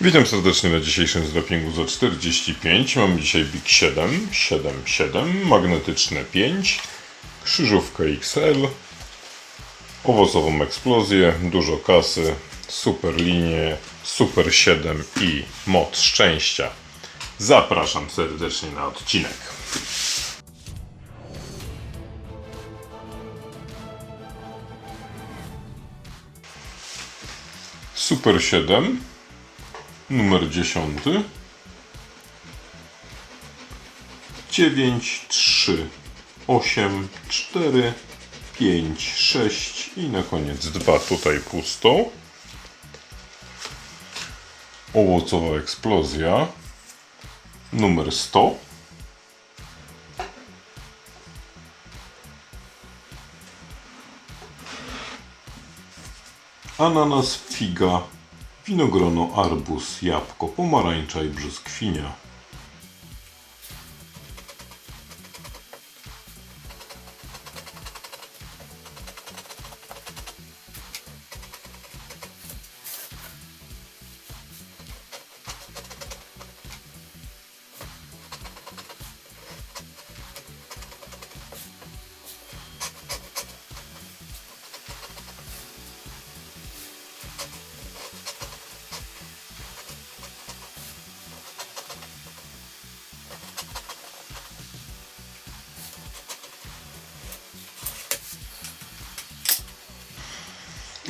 Witam serdecznie na dzisiejszym zwrappingu za 45. Mam dzisiaj Big 7, 7, 7, magnetyczne 5, krzyżówkę XL, owocową eksplozję, dużo kasy, super linie, super 7 i moc szczęścia. Zapraszam serdecznie na odcinek. Super 7 numer 10 9 3 8 4 5 6 i na koniec 2 tutaj pusto. Owocowa eksplozja. Numer 100 ananas, figa, winogrono, arbuz, jabłko, pomarańcza i brzoskwinia.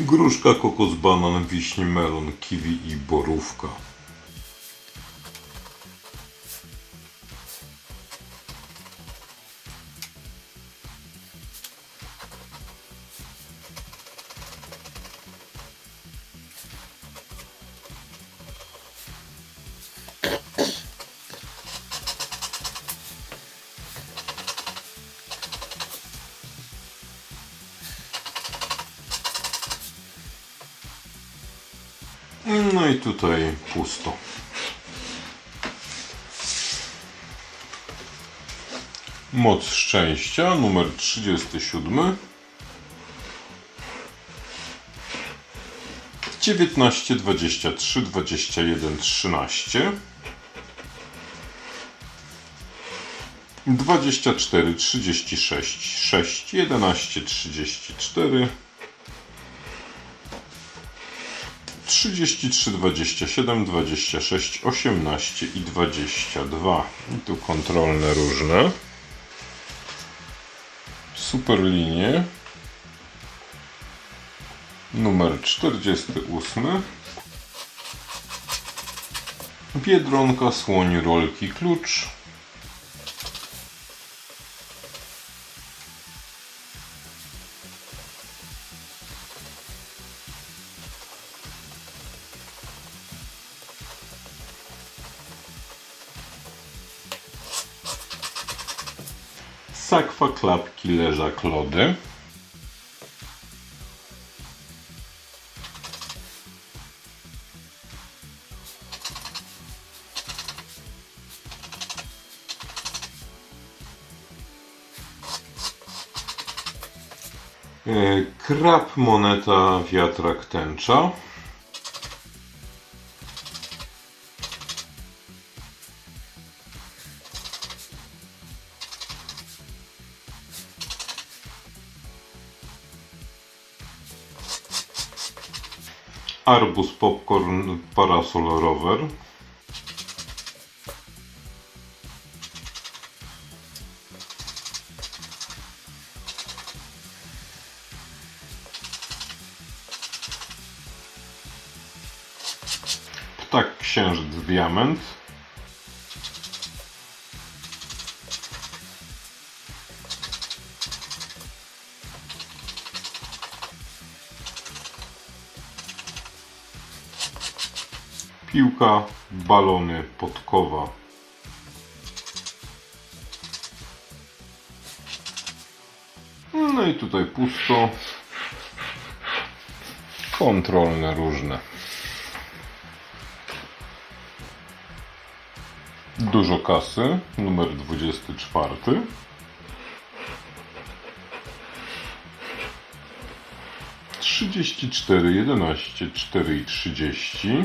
Gruszka, kokos, banan, wiśnie, melon, kiwi i borówka. No i tutaj pusto. Moc szczęścia numer 37. 19, 23, 21, 13. 24, 36, 6, 11, 34. 33, 27, 26, 18 i 22. I tu kontrolne różne. Super linie. Numer 48. Biedronka, słoń, rolki, klucz. Sakwa, klapki, leżak, lody. E, Krab, moneta, wiatrak, tęcza. Arbus, popcorn, parasol, rower. Ptak, księżyc, diament. Piłka, balony, podkowa. No i tutaj pusto. Kontrolne różne. Dużo kasy, numer 24. Trzydzieści cztery, jedenaście, cztery i trzydzieści.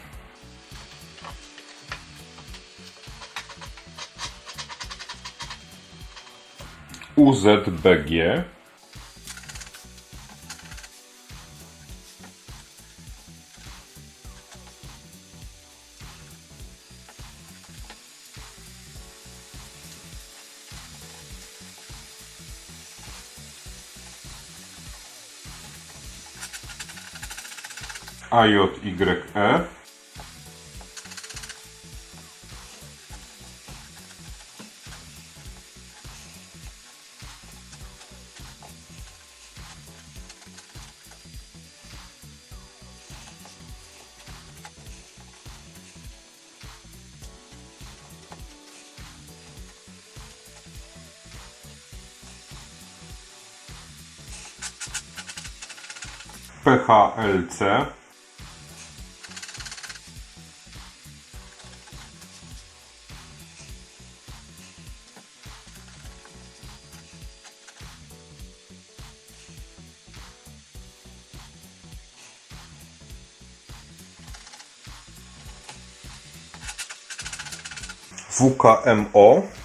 UZBG AJYE PHLC WKMO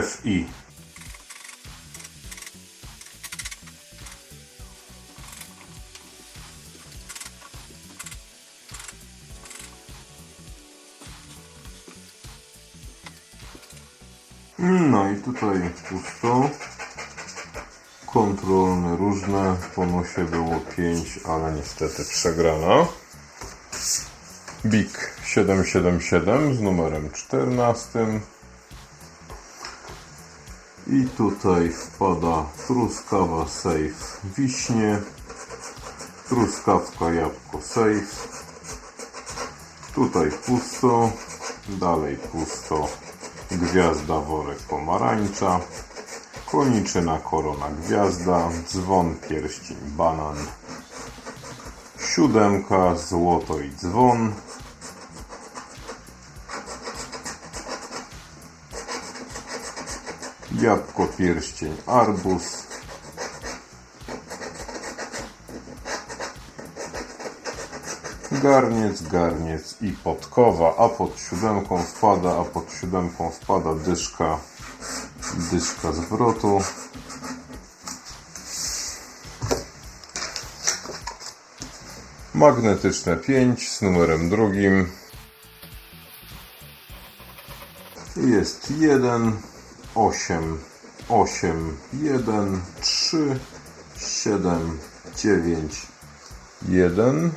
FI No i tutaj pusto. Kontrolne różne. Po było 5, ale niestety przegrana. BIK 777 z numerem 14. I tutaj wpada truskawa safe wiśnie, truskawka jabłko safe. Tutaj pusto, dalej pusto, gwiazda worek pomarańcza, koniczyna korona gwiazda, dzwon pierścień banan, siódemka złoto i dzwon, jabłko pierścień arbuz, garniec, garniec i podkowa, a pod siódemką wpada, a pod siódemką wpada dyszka, dyszka zwrotu. Magnetyczne 5 z numerem drugim. Jest 1, 8, 8, 1, 3, 7, 9, 1,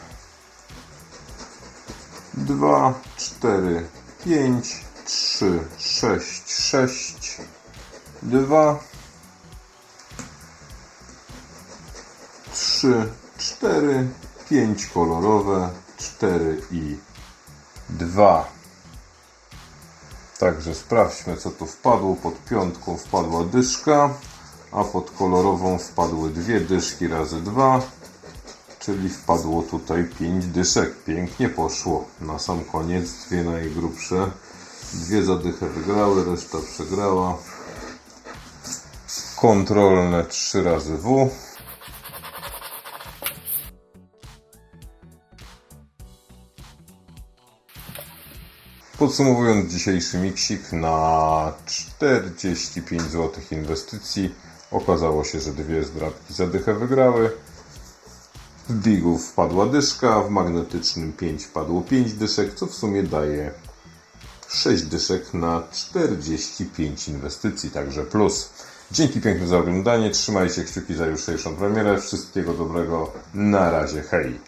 2, 4, 5, 3, 6, 6, 2, 3, 4, 5 kolorowe, 4 i 2. Także sprawdźmy co tu wpadło. Pod piątką wpadła dyszka, a pod kolorową wpadły dwie dyszki razy dwa, czyli wpadło tutaj pięć dyszek. Pięknie poszło. Na sam koniec dwie najgrubsze. Dwie zadychy wygrały, reszta przegrała. Kontrolne 3 razy W. Podsumowując dzisiejszy miksik na 45 zł inwestycji okazało się, że dwie zdrabki zadychę wygrały. W bigu wpadła dyszka, w magnetycznym 5 padło 5 dyszek, co w sumie daje 6 dyszek na 45 inwestycji, także plus. Dzięki piękne za oglądanie, trzymajcie kciuki za jutrzejszą premierę, wszystkiego dobrego, na razie, hej!